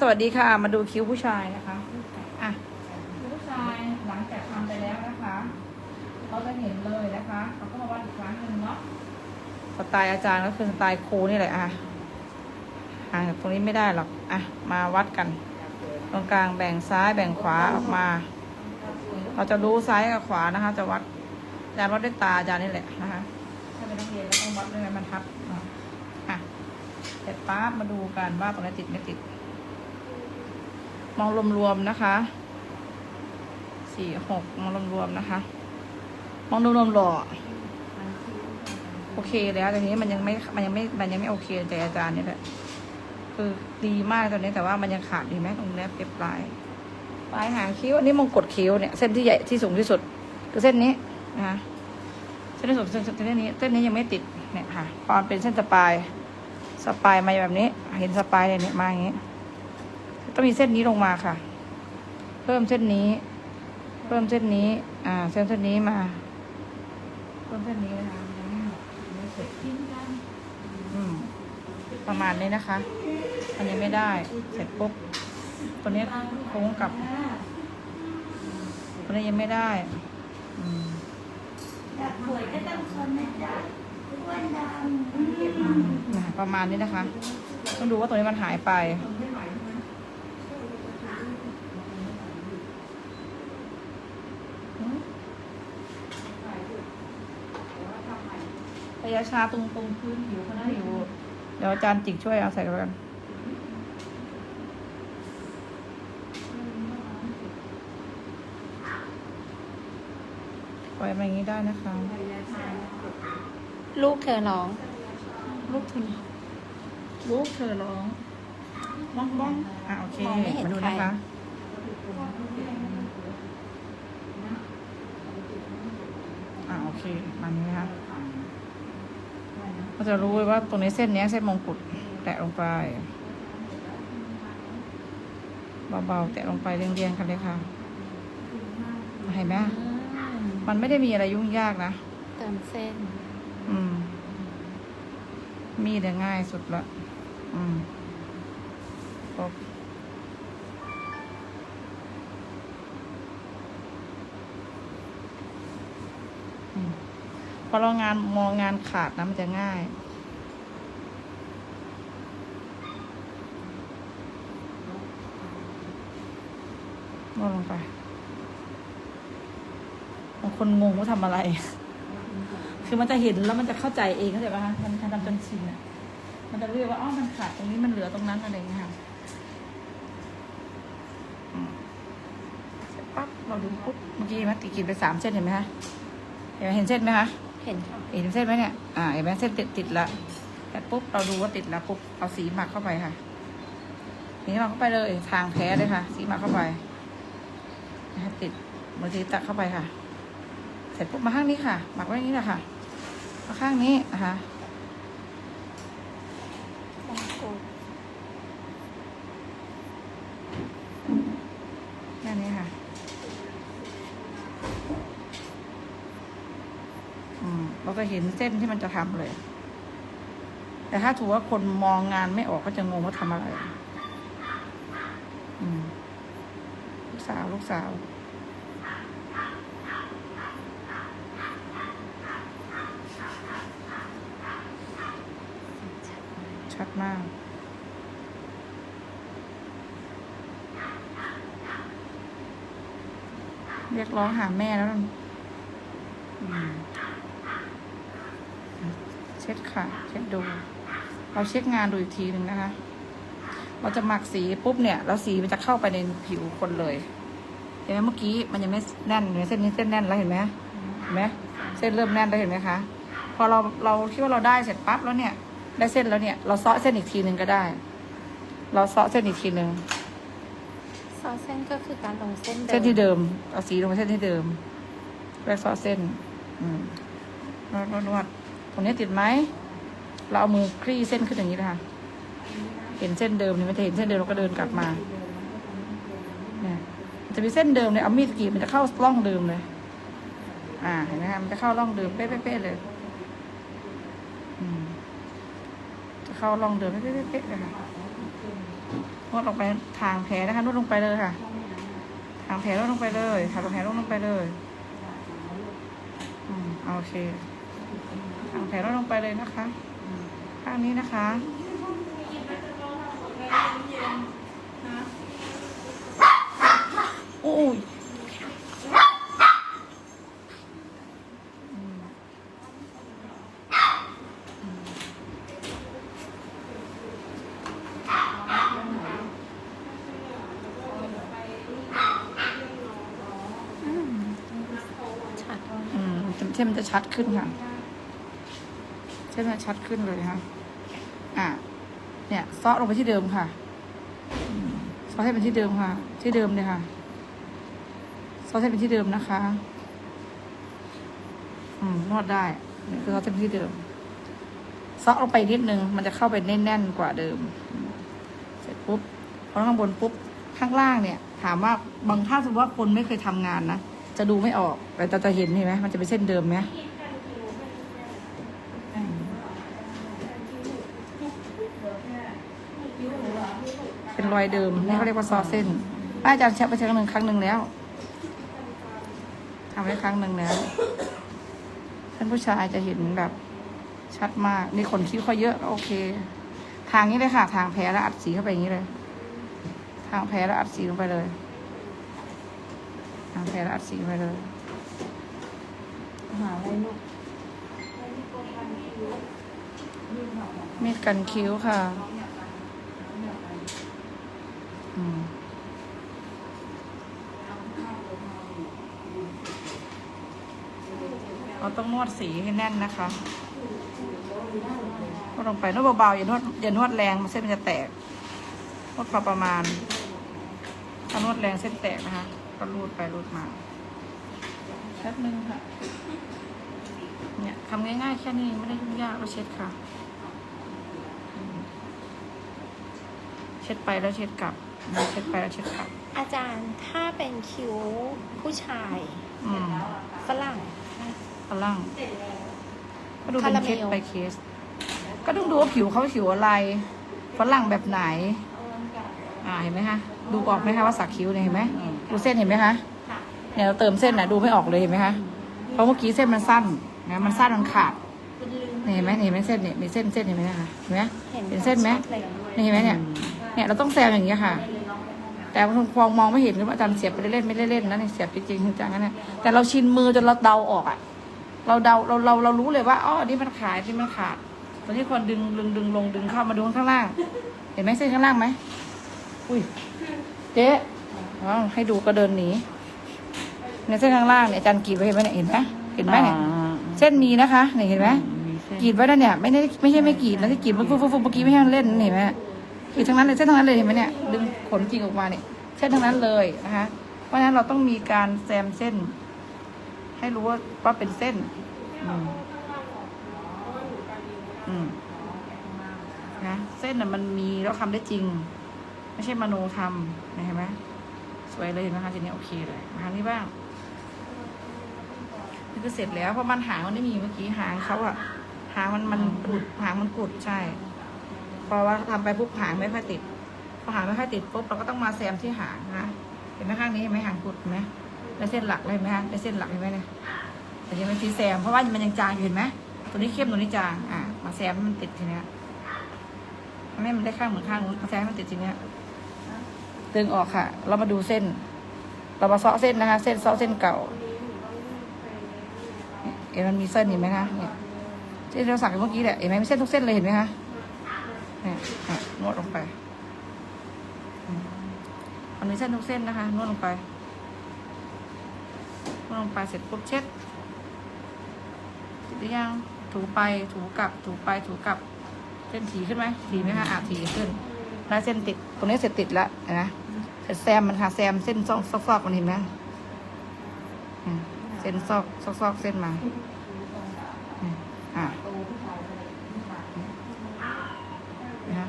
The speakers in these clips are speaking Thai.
สวัสดีค่ะ มาดูคิ้วผู้ชายนะคะอะคิ้วผู้ชายหลังจากทำไปแล้วนะคะเราจะเห็นเลยนะคะเราก็มาวัดอีกครั้งหนึ่งเนาะสไตล์อาจารย์ก็คือสไตล์ครูนี่แหละอะห่างจากตรงนี้ไม่ได้หรอกอะมาวัดกัน ตรงกลางแบ่งซ้ายแบ่งขวาออกมา เราจะรู้ซ้ายกับขวานะคะ จะวัดอาจารย์วัดด้วยตาอาจารย์นี่แหละนะคะถ้าเป็นนักเรียนแล้วต้องวัดด้วยไม้บรรทัดเนาะอะเสร็จปั๊บมาดูกันว่าตรงนี้ติดไม่ติด มองรวมๆนะคะสี่หกมองรวมๆนะคะ มองรวมๆหล่อโอเคแล้วแต่ทีนี้มันยังไม่มันยังไม่มันยังไม่โอเคใจอาจารย์นี่แหละคือดีมากตอนนี้แต่ว่ามันยังขาดดีไหมตรงนี้เปรียบปลายปลายหางคิ้วอันนี้มงกดคิ้วเนี่ยเส้นที่ใหญ่ที่สูงที่สุด คือเส้นนี้นะคะเส้นที่สูงเส้นเส้นนี้เส้นนี้ยังไม่ติดเนี่ยค่ะพอมันเป็นเส้นสปายสปายมาแบบนี้ เห็นสปายเนี่ยมาอย่างนี้ ต้องมีเส้นนี้ลงมาค่ะ เพิ่มเส้นนี้ เพิ่มเส้นนี้ อ่า เส้นเส้นนี้มา เพิ่มเส้นนี้นะคะยังไม่หมดยังไม่เสร็จอืมประมาณนี้นะคะ อันนี้ไม่ได้ เสร็จปุ๊บ ตัวนี้โค้งกลับ ตัวนี้ยังไม่ได้อืมอยากป่วยก็ต้องทนนะจ๊ะอ้วนดนะประมาณนี้นะคะ ต้องดูว่าตัวนี้มันหายไป ยะชาตรงตรงพื้นผิวเขาหน้าอยู่ เดี๋ยวอาจารย์จิกช่วยเอาใส่กันกันปล่อยมาอย่างนี้ได้นะคะ ลูกเธอร้อง ลูกเธอลูกเธอร้องบ้องบ้องอะโอเคมองไม่เห็นมาดูใครนะคะอะโอเคมันนี้นะคะ เราจะรู้เลยว่าตรงนี้เส้นเนี้ยเส้นมงกุฎแตะลงไป เบาๆ แตะลงไปเรียงๆกันเลยค่ะ เห็นไหมมันไม่ได้มีอะไรยุ่งยากนะ เติมเส้น อืม มีดเนี่ยง่ายสุดละ อืมครบอื พอเรางานมองงานขาดนะมันจะง่าย นวดลงไป บางคนงงว่าทำอะไร คือมันจะเห็นแล้วมันจะเข้าใจเองเข้าใจป่ะคะมันทำจนชินอะ มันจะรู้ว่าอ๋อมันขาดตรงนี้มันเหลือตรงนั้นอะไรอย่างเงี้ยค่ะปั๊บเราดูปุ๊บเมื่อกี้มันติกินไปสามเส้นเห็นไหมคะเห็นเห็นเส้นไหมคะ เห็นค่ะ เห็นเส้นไหมเนี่ย อ่า เห็นไหมเส้นติดติดละแต่ปุ๊บเราดูว่าติดแล้วปุ๊บเอาสีหมักเข้าไปค่ะสีหมักเข้าไปเลย ทางแพ้เลยค่ะ สีหมักเข้าไปให้ติดมือทีตักเข้าไปค่ะ เสร็จปุ๊บมาข้างนี้ค่ะ หมักไว้อย่างนี้แหละค่ะมาข้างนี้นะคะ มงกุฎ แค่นี้ค่ะ อืม เห็นเส้นที่มันจะทำเลย แต่ถ้าถือว่าคนมองงานไม่ออกก็จะงงว่าทำอะไรลูกสาวลูกสาวชัดมาก เรียกร้องหาแม่แล้วมันอืม ช็ดค่ะ เช็ดดู เราเช็คงานดูอีกทีหนึ่งนะคะ เราจะหมักสีปุ๊บเนี่ยแล้วสีมันจะเข้าไปในผิวคนเลยเห็นไหมเมื่อกี้มันยังไม่แน่นเห็นไหมเส้นนี้เส้นแน่นแล้วเห็นไหมเห็นไหมเส้นเริ่มแน่นแล้วเห็นไหมคะพอเราเราคิดว่าเราได้เสร็จปั๊บแล้วเนี่ย ได้เส้นแล้วเนี่ย เราเซาะเส้นอีกทีหนึ่งก็ได้ เราเซาะเส้นอีกทีหนึ่งซอสเส้นก็คือการลงเส้นเส้นที่เดิมเอาสีลงไปเส้นที่เดิมแรกซอสเส้น อืมนวดนวดนวด ตรงนี้ติดไหม เราเอามือคลี่เส้นขึ้นอย่างนี้นะคะ เห็นเส้นเดิมเนี่ยมันจะเห็นเส้นเดิมเราก็เดินกลับมาเนี่ยจะมีเส้นเดิมเนี่ยเอามีดกรีดมันจะเข้าร่องเดิมเลย อ่า เห็นไหมคะมันจะเข้าร่องเดิมเป๊ะๆเลยจะเข้าร่องเดิมเป๊ะๆเลยค่ะนวดลงไปทางแผลนะคะนวดลงไปเลยค่ะ ทางแผลนวดลงไปเลยทางแผลนวดลงไปเลย อืมโอเค ทางแผลนวดลงไปเลยนะคะ ข้างนี้นะคะโอ้ยอืมอืมชัดอืมเส้มจะชัดขึ้นค่ะ เส้นมันชัดขึ้นเลยค่ะอะเนี่ยซอลงไปที่เดิมค่ะซอให้เป็นที่เดิมค่ะ ที่เดิมเลยค่ะซอให้เป็นที่เดิมนะคะ อืมนวดได้นี่คือซอให้เป็นที่เดิมซอลงไปนิดนึง มันจะเข้าไปแน่นๆกว่าเดิม เสร็จปุ๊บพอข้างบนปุ๊บข้างล่างเนี่ย ถามว่าบางท่านสมมติว่าคนไม่เคยทำงานนะจะดูไม่ออก แต่จะจะเห็นเห็นไหมมันจะเป็นเส้นเดิมไหม เป็นรอยเดิมนี่เขาเรียกว่าซอเส้นป้าอาจารย์แชร์ไปครั้งหนึ่งครั้งหนึ่งแล้วทำไว้ครั้งหนึ่งแล้วท่านผู้ชายจะเห็นแบบชัดมาก นี่ขนคิ้วเขาเยอะก็โอเค ทางนี้เลยค่ะ ทางแผลแล้วอัดสีเข้าไปอย่างนี้เลย ทางแผลแล้วอัดสีลงไปเลย ทางแผลแล้วอัดสีลงไปเลยหาอะไรลูกมีดกันคิ้วค่ะ เราต้องนวดสีให้แน่นนะคะนวดลงไปนวดเบาๆอย่านวดอย่านวดแรงเส้นมันจะแตกนวดพอประมาณถ้านวดแรงเส้นแตกนะคะ ก็รูดไปรูดมาแป๊บนึงค่ะ เนี่ยทำง่ายๆแค่นี้ไม่ได้ยุ่งยากเราเช็ดค่ะ เช็ดไปแล้วเช็ดกลับ เช็ดไปแล้วเช็ดกลับอาจารย์ถ้าเป็นคิ้วผู้ชายอืมฝรั่งฝรั่งก็ดูเป็นคาราเมเคลสไปเคส ก็ต้องดูว่าผิวเขาผิวอะไรฝรั่งแบบไหน อ่าเห็นไหมคะดูออกไหมคะว่าสักคิ้วเนี่ยเห็นไหมดูเส้นเห็นไหมคะเนี่ยเราเติมเส้นนะดูไม่ออกเลยเห็นไหมคะเพราะเมื่อกี้เส้นมันสั้นนะมันสั้นมันขาดเนี่ยเห็นไหมเนี่ยเห็นไหมเส้นเนี่ยมีเส้นเส้นเห็นไหมคะเห็นไหมเห็นเส้นไหมชัดเลยนี่เห็นไหมเนี่ยเนี่ยเราต้องแซมอย่างนี้ยค่ะ แต่บางคนมองไม่เห็นว่าอาจารย์เสียบไปเล่นๆไม่ได้เล่นนะเนี่ยเสียบจริงๆจังๆนะเนี่ยแต่เราชินมือจนเราเดาออกอะเราเดาเราเราเรารู้เลยว่าอ๋ออันนี้มันขาดอันนี่มันขาดตอนที่คนดึงดึงดึงลงดึงเข้ามาดูข้างล่าง เห็นไหมเส้นข้างล่างไหมอุ้ยเจ๊อ๋อให้ดูก็เดินหนีเนี่ยเส้นข้างล่างเนี่ยอาจารย์กรีดไว้เห็นไหมเนี่ยเห็นไหมเห็นไหมเนี่ยเส้นมีนะคะเนี่ยเห็นไหมกรีดไว้แล้วเนี่ย ไม่ได้ไม่ใช่ไม่กรีดนะที่กรีดมันฟุบฟุบฟุบเมื่อกี้ไม่ใช่เล่นนี่เห็นไหม กรีดทั้งนั้นเลยเส้นทั้งนั้นเลยเห็นไหมเนี่ยดึงขนจริงออกมาเนี่ยเส้นทั้งนั้นเลยนะคะเพราะฉะนั้นเราต้องมีการแซมเส้น ให้รู้ว่าว่าเป็นเส้นอืมอืมนะเส้นน่ะมันมีแล้วทำได้จริง ไม่ใช่มโนทำเห็นไหมสวยเลยเห็นไหมคะทีนี้โอเคเลยมาทางนี้บ้างนี่คือเสร็จแล้วเพราะมันหางมันไม่มีเมื่อกี้หางเขาอะหางมันมันกุดหางมันกุดใช่ พอว่าทำไปปุ๊บหางไม่ค่อยติดพอหางไม่ค่อยติดปุ๊บเราก็ต้องมาแซมที่หางนะเห็นไหมข้างนี้เห็นไหมหางกุดไหมได้เส้นหลักเลยไหมคะได้เส้นหลักเห็นไหมเนี่ยแต่ยังไม่ทีแซมเพราะว่ามันยังจางอยู่เห็นไหมตัวนี้เข้มตัวนี้จางอะมาแซมให้มันติดทีเนี้ยไม่ให้มันได้ข้างเหมือนข้างนู้นมาแซมมันติดทีเนี้ยดึงออกค่ะ เรามาดูเส้น เรามาเซาะเส้นนะคะ เส้นเซาะเส้นเก่าเห็นมันมีเส้นเห็นไหมคะเนี่ยที่เราสักเมื่อกี้แหละเห็นไหมเส้นทุกเส้นเลยเห็นไหมคะ เนี่ยนวดลงไปอันมีเส้นทุกเส้นนะคะ นวดลงไป นวดลงไปเสร็จปุ๊บเช็ดดหรือยังถูไปถูกลับ ถูไปถูกลับ เส้นถีขึ้นไหมถีไหมคะอะถีขึ้น แล้วเส้นติดตรงนี้เสร็จติดแล้วนะเสร็จแซมมันค่ะแซมเส้นซอกซอกมันเห็นไหมอืมเส้นซอกซอกซอกเส้นมาอืมอะนะคะ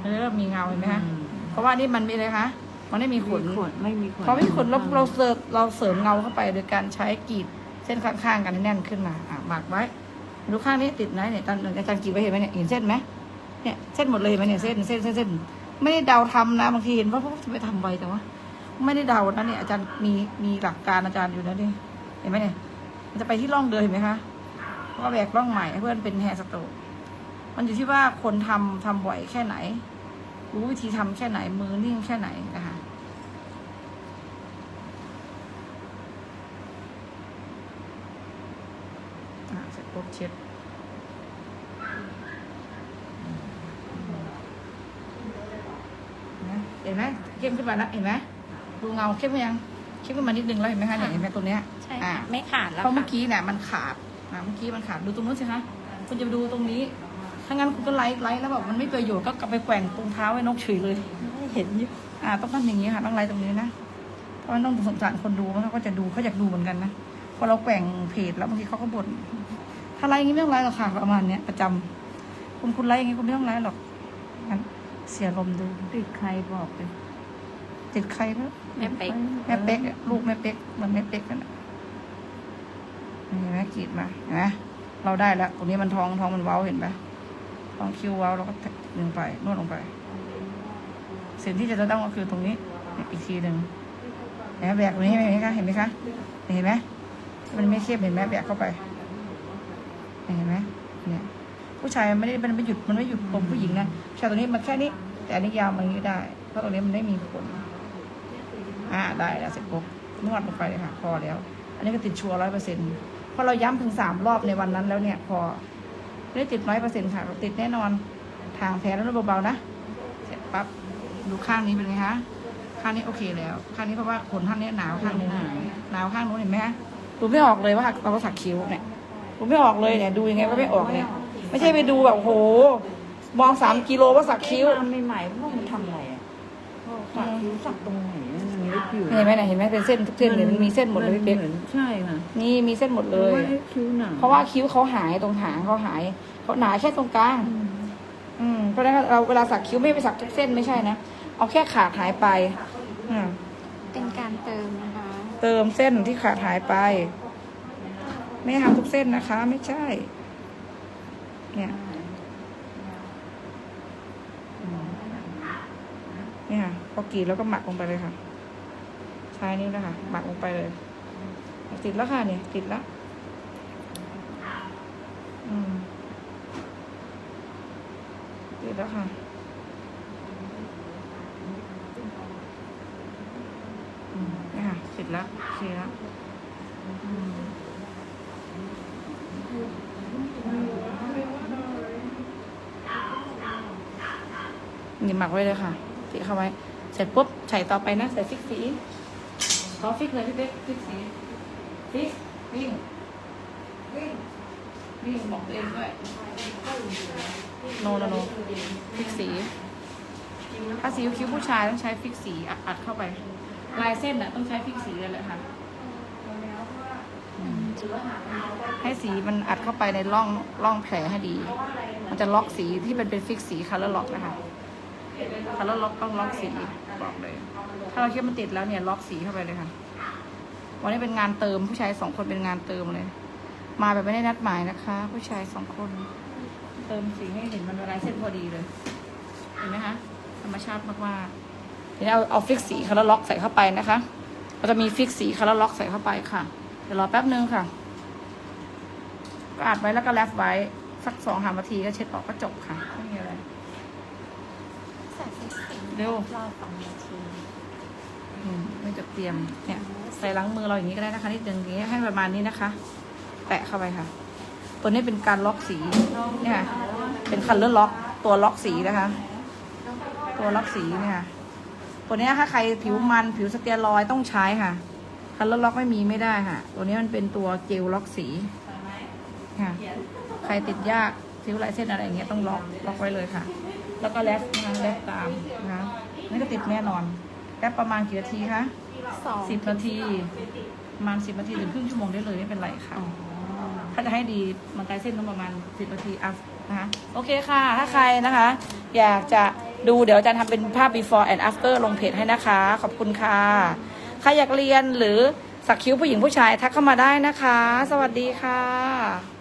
มันเริ่มมีเงาเห็นไหมคะเพราะว่านี่มันมีอะไรคะมันไม่มีขนขนไม่มีขนพอไม่ขนเราเราเสริมเราเสริมเงาเข้าไปโดยการใช้กรีดเส้นข้างๆกันให้แน่นขึ้นมาอะหมักไว้ ดูข้างนี้ติดไหมเนี่ยตอนอาจารย์กรีดไว้เห็นไหมเนี่ยเห็นเส้นไหมเนี่ยเส้นหมดเลยเห็นไหมเนี่ยเส้นเส้นเส้นเส้นไม่ได้เดาทำนะบางทีเห็นว่าพวกจะไปทำไวแต่ว่าไม่ได้เดานะเนี่ยอาจารย์มีมีหลักการอาจารย์อยู่นะนี่เห็นไหมเนี่ยมันจะไปที่ร่องเดินเห็นไหมคะก็แบกร่องใหม่ให้เพื่อนเป็นแฮร์สโตรกมันอยู่ที่ว่าคนทำทำบ่อยแค่ไหน รู้วิธีทำแค่ไหนมือนิ่งแค่ไหนนะคะอะเสร็จปุ๊บเช็ดนะเห็นไหมเข้มขึ้นมาแล้วเห็นไหมดูเงาเข้มขึ้นยังเข้มขึ้นมานิดนึงแล้วเห็นไหมคะเนี่ยเห็นไหมตรงเนี้ยใช่อะค่ะไม่ขาดแล้วเพราะเมื่ค่ะอกี้เนี่ยมันขาดนะเมื่อกี้มันขาดดูตรงนู้นสิคะคุณจะไปดูตรงนี้ ถ้างั้นคุณก็ไลฟ์ไลฟ์แล้วแบบมันไม่ประโยชน์ก็กลับไปแกว่งตรงเท้าไว้นกเฉยเลยเห็นอยู่อ่าต้องทำอย่างนี้ค่ะต้องไลฟ์ตรงนี้นะเพราะมันต้องสงสารคนดูเพราะเขาก็จะดูเขาอยากดูเหมือนกันนะพอเราแกว่งเพจแล้วบางทีเขาก็บ่นถ้าไลฟ์อย่างนี้ไม่ต้องไลฟ์หรอกค่ะประมาณเนี้ยประจำคุณคุณไลฟ์อย่างนี้คุณไม่ต้องไลฟ์หรอกงั้นเสียลมณ์ดูติดใครบอกเลยติดใครก็แม่เป๊กแม่เป๊กอะลูกแม่เป๊กเหมันแม่เป๊กกันอะนี่เห็นไหมกรีดมาเห็นไหมเราได้แล้วตรงนี้มันท้องท้องมันเว้าเห็นปะ ท้องคิ้วเว้าเราก็ดึงไปนวดลงไปสิ่งที่จะต้องก็คือตรงนี้อีกทีหนึ่งนไหมแบกตรงนี้เห็นไหมคะเห็นไหมคะเห็นไหมมันไม่เข้มเห็นไหมแบกเข้าไปเห็นไหมเนี่ยผู้ชายมันไม่ได้มันไม่หยุดมันไม่หยุดผมผู้หญิงนะผู้ชายตัวนี้มันแค่นี้ แต่อันนี้ยาวมันย่างนี้ได้ เพราะตรงนี้มันไม่มีผลอ่าได้แล้วเสร็จปุ๊บนวดลงไปเลยค่ะพอแล้ว อันนี้ก็ติดชัวร์ร้อยเปอร์เซ็นต์พอเราย้ำถึงสามรอบในวันนั้นแล้วเนี่ย พอ ไม่ได้ติดร้อยเปอร์เซ็นต์ค่ะเราติดแน่นอนทางแพ้แล้วนวดเบาๆนะเสร็จปั๊บดูข้างนี้เป็นไงคะข้างนี้โอเคแล้ว ข้างนี้เพราะว่าขนข้างนี้หนาวข้างนี้หนาวข้างนู้นเห็นไหมคะดูไม่ออกเลยว่าเราก็สักคิ้วเนี่ยดูไม่ออกเลยเนี่ยดูยังไงก็ไม่ออกเนี่ยไม่ใช่ไปดูแบบโห มองสามกิโลว่าสักคิ้วทำใหม่ๆพวกมันทำอะไรอะสักคิ้วสักตรงไหน อะมันลึกอยู่เห็นไหมเนี่ยเห็นไหมเป็นเส้นทุกเส้นเนี่ยมันมีเส้นหมดเลยพี่เป๊กมือนใช่ค่ะนี่มีเส้นหมดเลยว่าคิ้วหนาเพราะว่าคิ้วเขาหายตรงหางเขาหายเขาหนาแค่ตรงกลาง อืมเพราะฉะนั้นเราเวลาสักคิ้วไม่ไปสักทุกเส้นไม่ใช่นะเอาแค่ขาดหายไป อืมเป็นการเติมนะคะ เติมเส้นที่ขาดหายไป ไม่ทำทุกเส้นนะคะ ไม่ใช่ เนี่ยอืมเนี่ยค่ะพอกรีดแล้วก็หมักลงไปเลยค่ะ ใช้นิ้วนะคะหมักลงไปเลย ติดแล้วค่ะเนี่ย ติดแล้วอืมติดแล้วค่ะอืมเนี่ค่ะติดแล้วโอเคแล้วอืมนี่หมักไว้เลยค่ะติดเข้าไว้ เสร็จปุ๊บใส่ต่อไปนะ ใส่ฟิกสี อฟิกเลยพี่เป๊กฟิกสีฟิกวิ่งวิ่งวิ่งบอกตัวเองด้วยโนโนโนฟิกสีถ้าสีคิ้วผู้ชายต้องใช้ฟิกสีอัดอัดเข้าไป ลายเส้นน่ะต้องใช้ฟิกสีเลยแหละค่ะอืมให้สีมันอัดเข้าไปในร่องร่องแผลให้ดี มันจะล็อกสีที่เป็นเป็นฟิกสีคัลเลอร์ล็อกนะคะ คัลเลอร์ล็อกต้องล็อกสีบอกเลย ถ้าเราคิดว่ามันติดแล้วเนี่ยล็อกสีเข้าไปเลยค่ะ วันนี้เป็นงานเติมผู้ชายสองคนเป็นงานเติมเลย มาแบบไม่ได้นัดหมายนะคะ ผู้ชายสองคน เติมสีให้เห็นมันลายเส้นพอดีเลย เห็นไหมคะธรรมชาติมากๆเดี๋ยวเอาเอาฟิกสีคาราล็อกใส่เข้าไปนะคะเราจะมีฟิกสีคาราล็อกใส่เข้าไปค่ะ เดี๋ยวรอแป๊บนึงค่ะก็อัดไว้แล้วก็แรปไว้สักสองสามนาทีก็เช็ดออกก็จบค่ะไม่มีอะไรใส่ฟิกสี เร็วรอสองนาทีอืมไม่จดเตรียมเนี่ยใส่ล้างมือเราอย่างนี้ก็ได้นะคะนิดนึงอย่างนี้ให้ประมาณนี้นะคะ แตะเข้าไปค่ะ ตัวนี้เป็นการล็อกสีเนี่ยค่ะเป็นคันเลอร์ล็อก ตัวล็อกสีนะคะ ตัวล็อกสีเนี่ยตัวนี้ถ้าใครผิวมันผิวสเตียรอยต้องใช้ค่ะ คันเลอร์ล็อกไม่มีไม่ได้ค่ะ ตัวนี้มันเป็นตัวเจลล็อกสีค่ะ ใครติดยาก ซิ้วลายเส้นอะไรอย่างเงี้ยต้องล็อกล็อกไว้เลยค่ะ แล้วก็แลฟนะคะแลฟตามนะคะนี่ก็ติดแน่นอนแลฟประมาณกี่นาทีคะสองสิบนาทีประมาณสิบนาทีถึงครึ่งชั่วโมงได้เลยไม่เป็นไรค่ะถ้าจะให้ดีมันไกลเส้นต้องประมาณสิบนาทีอัพนะคะโอเคค่ะ ถ้าใครนะคะ อยากจะดูเดี๋ยวอาจารย์ทำเป็นภาพ before and after ลงเพจให้นะคะ ขอบคุณค่ะ ใครอยากเรียนหรือสักคิ้วผู้หญิงผู้ชายทักเข้ามาได้นะคะ สวัสดีค่ะ